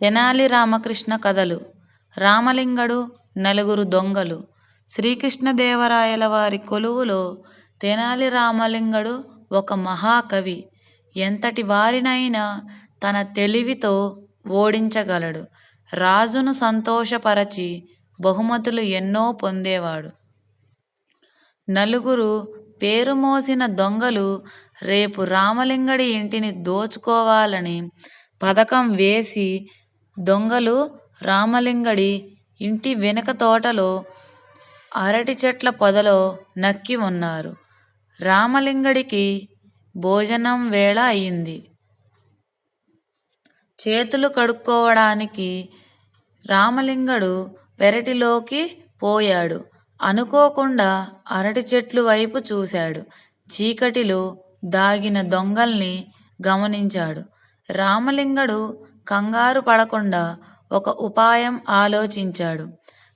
తెనాలి రామకృష్ణ కథలు. రామలింగడు నలుగురు దొంగలు. శ్రీకృష్ణదేవరాయల వారి కొలువులో తెనాలి రామలింగడు ఒక మహాకవి. ఎంతటి వారినైనా తన తెలివితో ఓడించగలడు. రాజును సంతోషపరచి బహుమతులు ఎన్నో పొందేవాడు. నలుగురు పేరు మోసిన దొంగలు రేపు రామలింగడి ఇంటిని దోచుకోవాలని పథకం వేసి దొంగలు రామలింగడి ఇంటి వెనుక తోటలో అరటి చెట్ల పొదలో నక్కి ఉన్నారు. రామలింగడికి భోజనం వేళ అయింది. చేతులు కడుక్కోవడానికి రామలింగడు పెరటిలోకి పోయాడు. అనుకోకుండా అరటి చెట్లు వైపు చూశాడు. చీకటిలో దాగిన దొంగల్ని గమనించాడు. రామలింగడు కంగారు పడకుండా ఒక ఉపాయం ఆలోచించాడు.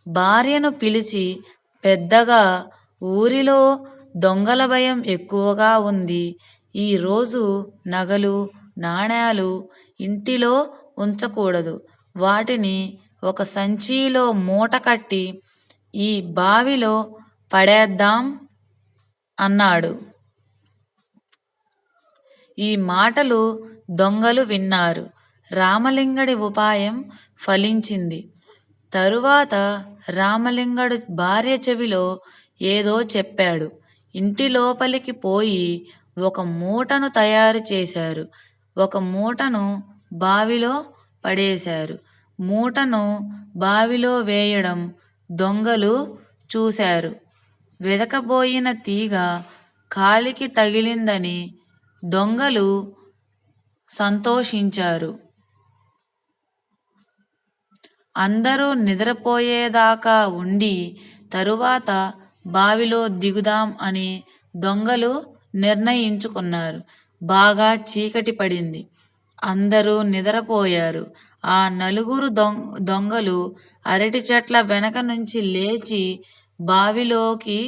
భార్యను పిలిచి పెద్దగా ఊరిలో దొంగల భయం ఎక్కువగా ఉంది. ఈరోజు నగలు నాణేలు ఇంటిలో ఉంచకూడదు. వాటిని ఒక సంచిలో మూట కట్టి ఈ బావిలో పడేద్దాం అన్నాడు. ఈ మాటలు దొంగలు విన్నారు. రామలింగడి ఉపాయం ఫలించింది. తరువాత రామలింగడు భార్య చెవిలో ఏదో చెప్పాడు. ఇంటి లోపలికి పోయి ఒక మూటను తయారు చేశారు. ఒక మూటను బావిలో పడేశారు. మూటను బావిలో వేయడం దొంగలు చూశారు. వెదకబోయిన తీగ కాలికి తగిలిందని దొంగలు సంతోషించారు. అందరూ నిద్రపోయేదాకా ఉండి తరువాత బావిలో దిగుదాం అని దొంగలు నిర్ణయించుకున్నారు. బాగా చీకటి పడింది. అందరూ నిద్రపోయారు. ఆ నలుగురు దొంగ దొంగలు అరటి చెట్ల వెనక నుంచి లేచి బావిలోకి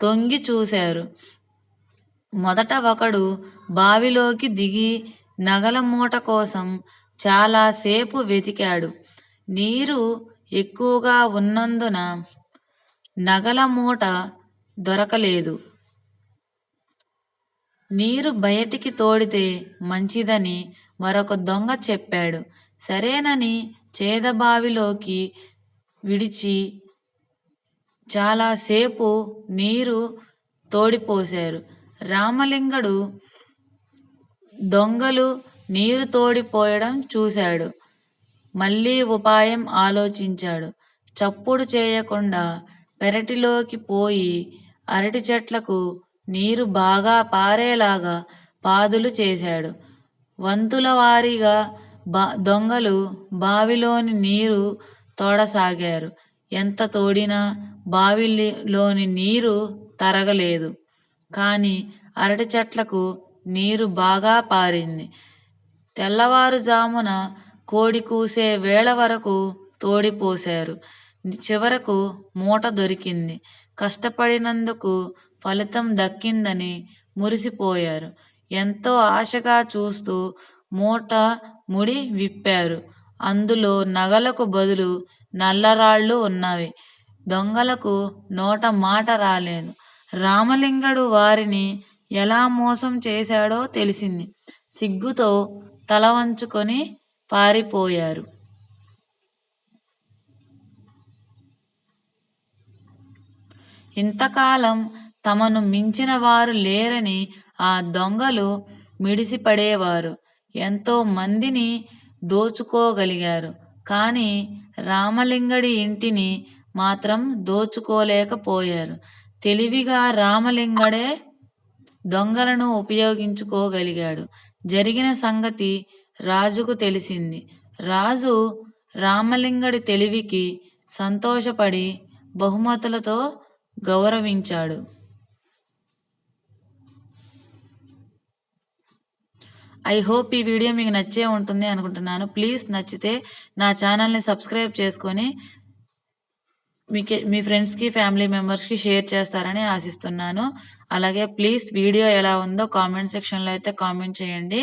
తొంగి చూశారు. మొదట ఒకడు బావిలోకి దిగి నగల మూట కోసం చాలాసేపు వెతికాడు. నీరు ఎక్కువగా ఉన్నందున నగల మూట దొరకలేదు. నీరు బయటికి తోడితే మంచిదని మరొక దొంగ చెప్పాడు. సరేనని చేదబావిలోకి విడిచి చాలాసేపు నీరు తోడిపోశారు. రామలింగడు దొంగలు నీరు తోడిపోయడం చూశాడు. మళ్ళీ ఉపాయం ఆలోచించాడు. చప్పుడు చేయకుండా పెరటిలోకి పోయి అరటి చెట్లకు నీరు బాగా పారేలాగా పాదులు చేశాడు. వంతుల వారీగా బా దొంగలు బావిలోని నీరు తోడసాగారు. ఎంత తోడినా బావిలోని నీరు తరగలేదు. కానీ అరటి చెట్లకు నీరు బాగా పారింది. తెల్లవారుజామున కోడి కూసే వేళ వరకు తోడిపోశారు. చివరకు మూట దొరికింది. కష్టపడినందుకు ఫలితం దక్కిందని మురిసిపోయారు. ఎంతో ఆశగా చూస్తూ మూట ముడి విప్పారు. అందులో నగలకు బదులు నల్లరాళ్ళు ఉన్నవి. దొంగలకు నోట మాట రాలేదు. రామలింగడు వారిని ఎలా మోసం చేశాడో తెలిసింది. సిగ్గుతో తల వంచుకొని పారిపోయారు. ఇంతకాలం తమను మించిన వారు లేరని ఆ దొంగలు మిడిసిపడేవారు. ఎంతో మందిని దోచుకోగలిగారు. కానీ రామలింగడి ఇంటిని మాత్రం దోచుకోలేకపోయారు. తెలివిగా రామలింగడే దొంగలను ఉపయోగించుకోగలిగాడు. జరిగిన సంగతి రాజుకు తెలిసింది. రాజు రామలింగడి తెలివికి సంతోషపడి బహుమతులతో గౌరవించాడు. ఐ హోప్ ఈ వీడియో మీకు నచ్చే ఉంటుంది అనుకుంటున్నాను. ప్లీజ్ నచ్చితే నా ఛానల్ని సబ్స్క్రైబ్ చేసుకొని మీకు మీ ఫ్రెండ్స్కి ఫ్యామిలీ మెంబర్స్కి షేర్ చేస్తారని ఆశిస్తున్నాను. అలాగే ప్లీజ్ వీడియో ఎలా ఉందో కామెంట్ సెక్షన్లో అయితే కామెంట్ చేయండి.